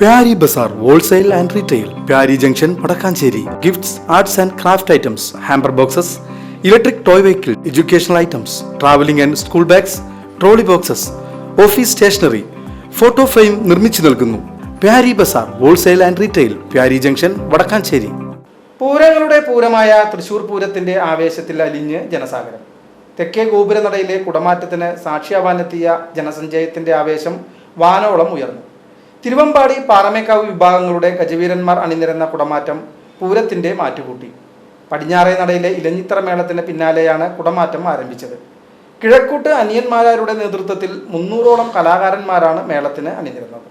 Pyari Bazaar wholesale and retail Pyari junction Vadakkanchery. Gifts arts and craft items hamper boxes electric toy vehicle educational items travelling and school bags trolley boxes office stationery photo frame നിർമ്മിച്ചു നൽകുന്നു. Pyari Bazaar wholesale and retail Pyari junction Vadakkanchery. പൂരങ്ങളുടെ പൂരമായ തൃശൂർ പൂരത്തിന്റെ ആവേശത്തിൽ അലിഞ്ഞ് ജനസാഗരം. തെക്കേ ഗോപുരനടയിലെ കുടമാറ്റത്തിന് സാക്ഷിയാവാനെത്തിയ ജനസഞ്ചയത്തിന്റെ ആവേശം വാനോളം ഉയർന്നു. തിരുവമ്പാടി പാറമേക്കാവ് വിഭാഗങ്ങളുടെ ഗജവീരന്മാർ അണിനിരന്ന കുടമാറ്റം പൂരത്തിന്റെ മാറ്റുകൂട്ടി. പടിഞ്ഞാറേ നടയിലെ ഇലഞ്ഞിത്തറ മേളത്തിന് പിന്നാലെയാണ് കുടമാറ്റം ആരംഭിച്ചത്. കിഴക്കൂട്ട് അനിയന്മാരുടെ നേതൃത്വത്തിൽ മുന്നൂറോളം കലാകാരന്മാരാണ് മേളത്തിന് അണിനിരുന്നത്.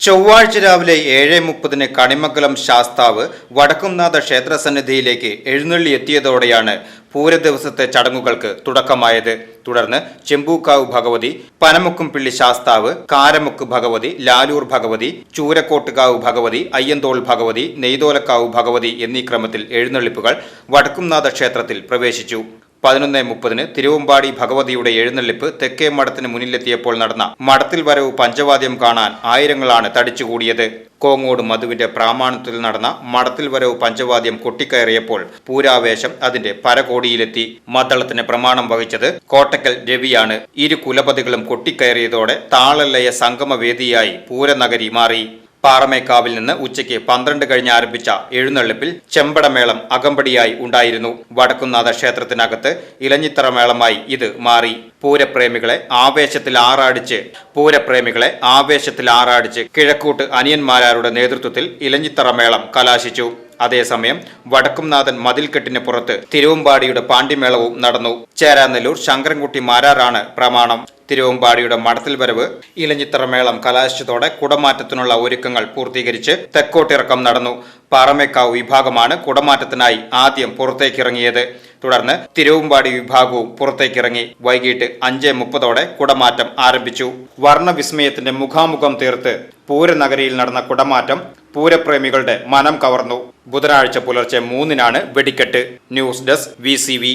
ചൊവ്വാഴ്ച രാവിലെ ഏഴ് മുപ്പതിന് കണിമംഗലം ശാസ്താവ് വടക്കുംനാഥ ക്ഷേത്രസന്നിധിയിലേക്ക് എഴുന്നള്ളി എത്തിയതോടെയാണ് പൂര ദിവസത്തെ ചടങ്ങുകൾക്ക് തുടക്കമായത് തുടർന്ന് ചെമ്പൂക്കാവ് ഭഗവതി പനമുക്കുംപിള്ളി ശാസ്താവ് കാരമുക്ക് ഭഗവതി ലാലൂർ ഭഗവതി ചൂരക്കോട്ടുകാവ് ഭഗവതി അയ്യന്തോൾ ഭഗവതി നെയ്തോലക്കാവ് ഭഗവതി എന്നീ ക്രമത്തിൽ എഴുന്നള്ളിപ്പുകൾ വടക്കുംനാഥ ക്ഷേത്രത്തിൽ പ്രവേശിച്ചു. പതിനൊന്ന് മുപ്പതിന് തിരുവമ്പാടി ഭഗവതിയുടെ എഴുന്നള്ളിപ്പ് തെക്കേ മഠത്തിന് മുന്നിലെത്തിയപ്പോൾ നടന്ന മഠത്തിൽ വരവ് പഞ്ചവാദ്യം കാണാൻ ആയിരങ്ങളാണ് തടിച്ചുകൂടിയത്. കോങ്ങോട് മധുവിന്റെ പ്രാമാണത്തിൽ നടന്ന മഠത്തിൽ വരവ് പഞ്ചവാദ്യം കൊട്ടിക്കയറിയപ്പോൾ പൂരാവേശം അതിന്റെ പരകോടിയിലെത്തി. മദ്ദളത്തിന് പ്രമാണം വഹിച്ചത് കോട്ടക്കൽ രവിയാണ്. ഇരു കുലപതികളും കൊട്ടിക്കയറിയതോടെ താളലയ സംഗമവേദിയായി പൂരനഗരി മാറി. പാറമേക്കാവിൽ നിന്ന് ഉച്ചയ്ക്ക് പന്ത്രണ്ട് കഴിഞ്ഞ് ആരംഭിച്ച എഴുന്നള്ളിപ്പിൽ ചെമ്പടമേളം അകമ്പടിയായി ഉണ്ടായിരുന്നു. വടക്കുന്നാഥ ക്ഷേത്രത്തിനകത്ത് ഇലഞ്ഞിത്തറമേളമായി ഇത് മാറി. പൂരപ്രേമികളെ ആവേശത്തിൽ ആറാടിച്ച് പൂരപ്രേമികളെ ആവേശത്തിൽ ആറാടിച്ച് കിഴക്കൂട്ട് അനിയന്മാരാരുടെ നേതൃത്വത്തിൽ ഇലഞ്ഞിത്തറമേളം കലാശിച്ചു. അതേസമയം വടക്കുംനാഥൻ മതിൽക്കെട്ടിന് പുറത്ത് തിരുവമ്പാടിയുടെ പാണ്ഡിമേളവും നടന്നു. ചേരാനെല്ലൂർ ശങ്കരൻകുട്ടി മാരാറാണ് പ്രമാണം. തിരുവമ്പാടിയുടെ മടത്തിൽ വരവ് ഇലഞ്ഞിത്തറമേളം കലാശിച്ചതോടെ കുടമാറ്റത്തിനുള്ള ഒരുക്കങ്ങൾ പൂർത്തീകരിച്ച് തെക്കോട്ടിറക്കം നടന്നു. പാറമേക്കാവ് വിഭാഗമാണ് കുടമാറ്റത്തിനായി ആദ്യം പുറത്തേക്കിറങ്ങിയത്. തുടർന്ന് തിരുവമ്പാടി വിഭാഗവും പുറത്തേക്കിറങ്ങി. വൈകിട്ട് അഞ്ച് മുപ്പതോടെ കുടമാറ്റം ആരംഭിച്ചു. വർണവിസ്മയത്തിന്റെ മുഖാമുഖം തീർത്ത് പൂരനഗരിയിൽ നടന്ന കുടമാറ്റം പൂരപ്രേമികളുടെ മനം കവർന്നു. ബുധനാഴ്ച പുലർച്ചെ മൂന്നിനാണ് വെടിക്കെട്ട്. News desk V.